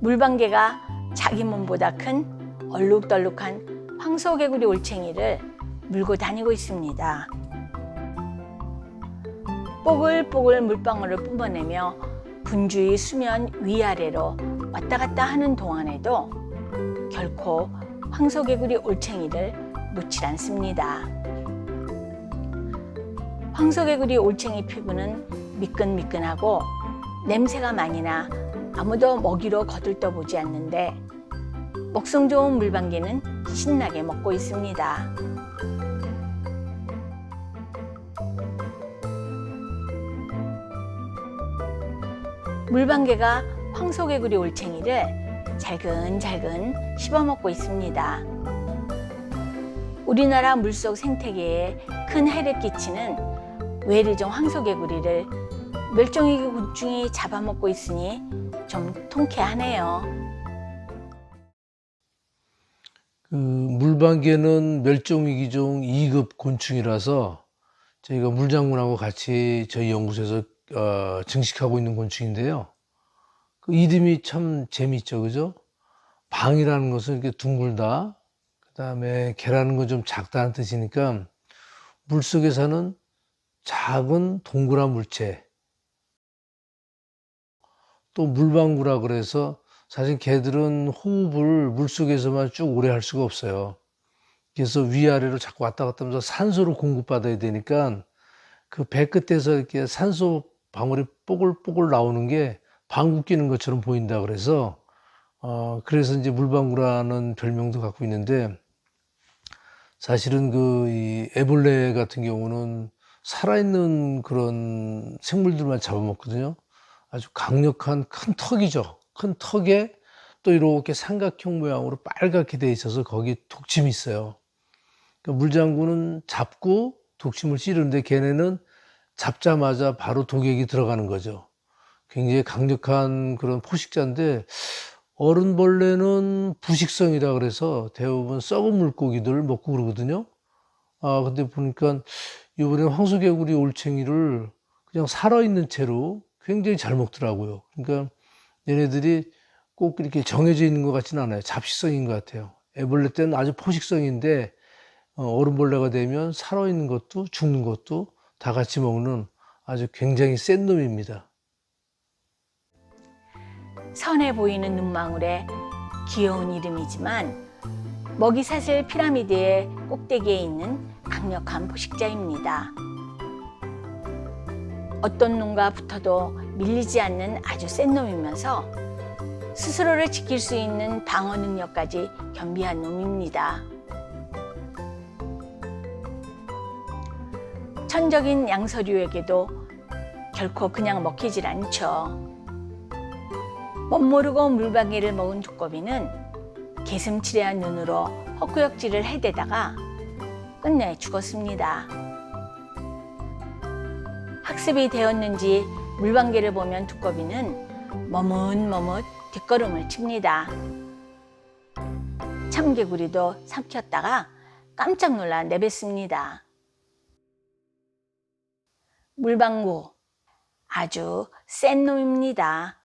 물방개가 자기 몸보다 큰 얼룩덜룩한 황소개구리 올챙이를 물고 다니고 있습니다. 뽀글뽀글 물방울을 뿜어내며 분주히 수면 위아래로 왔다 갔다 하는 동안에도 결코 황소개구리 올챙이를 놓질 않습니다. 황소개구리 올챙이 피부는 미끈미끈하고 냄새가 많이 나 아무도 먹이로 거들떠보지 않는데 먹성 좋은 물방개는 신나게 먹고 있습니다. 물방개가 황소개구리 올챙이를 잘근잘근 씹어먹고 있습니다. 우리나라 물속 생태계에 큰 해를 끼치는 외래종 황소개구리를 멸종위기 곤충이 잡아먹고 있으니 좀 통쾌하네요. 그 물방개는 멸종위기종 2급 곤충이라서 저희가 물장군하고 같이 저희 연구소에서 어, 증식하고 있는 곤충인데요. 그 이름이 참 재밌죠, 그죠? 방이라는 것은 이렇게 둥글다, 그 다음에 개라는 건 좀 작다는 뜻이니까 물 속에 사는 작은 동그란 물체, 또 물방구라 그래서 사실 개들은 호흡을 물 속에서만 쭉 오래 할 수가 없어요. 그래서 위아래로 자꾸 왔다 갔다 하면서 산소를 공급받아야 되니까 그 배 끝에서 이렇게 산소 방울이 뽀글뽀글 나오는 게 방구 끼는 것처럼 보인다 그래서 어 그래서 이제 물방구라는 별명도 갖고 있는데 사실은 그 이 애벌레 같은 경우는 살아있는 그런 생물들만 잡아먹거든요. 아주 강력한 큰 턱이죠. 큰 턱에 또 이렇게 삼각형 모양으로 빨갛게 돼 있어서 거기 독침이 있어요. 그러니까 물장구는 잡고 독침을 찌르는데 걔네는 잡자마자 바로 독액이 들어가는 거죠. 굉장히 강력한 그런 포식자인데 어른벌레는 부식성이라 그래서 대부분 썩은 물고기들 먹고 그러거든요. 아, 근데 보니까 이번에 황소개구리 올챙이를 그냥 살아있는 채로 굉장히 잘 먹더라고요. 그러니까 얘네들이 꼭 이렇게 정해져 있는 것 같지는 않아요. 잡식성인 것 같아요. 애벌레 때는 아주 포식성인데 어, 어른벌레가 되면 살아있는 것도 죽는 것도 다 같이 먹는 아주 굉장히 센 놈입니다. 선해 보이는 눈망울에 귀여운 이름이지만 먹이사슬 피라미드의 꼭대기에 있는 강력한 포식자입니다. 어떤 놈과 붙어도 밀리지 않는 아주 센 놈이면서 스스로를 지킬 수 있는 방어 능력까지 겸비한 놈입니다. 천적인 양서류에게도 결코 그냥 먹히질 않죠. 멋모르고 물방개를 먹은 두꺼비는 개슴츠레한 눈으로 헛구역질을 해대다가 끝내 죽었습니다. 학습이 되었는지 물방개를 보면 두꺼비는 머뭇머뭇 뒷걸음을 칩니다. 참개구리도 삼켰다가 깜짝 놀라 내뱉습니다. 물방구 아주 센 놈입니다.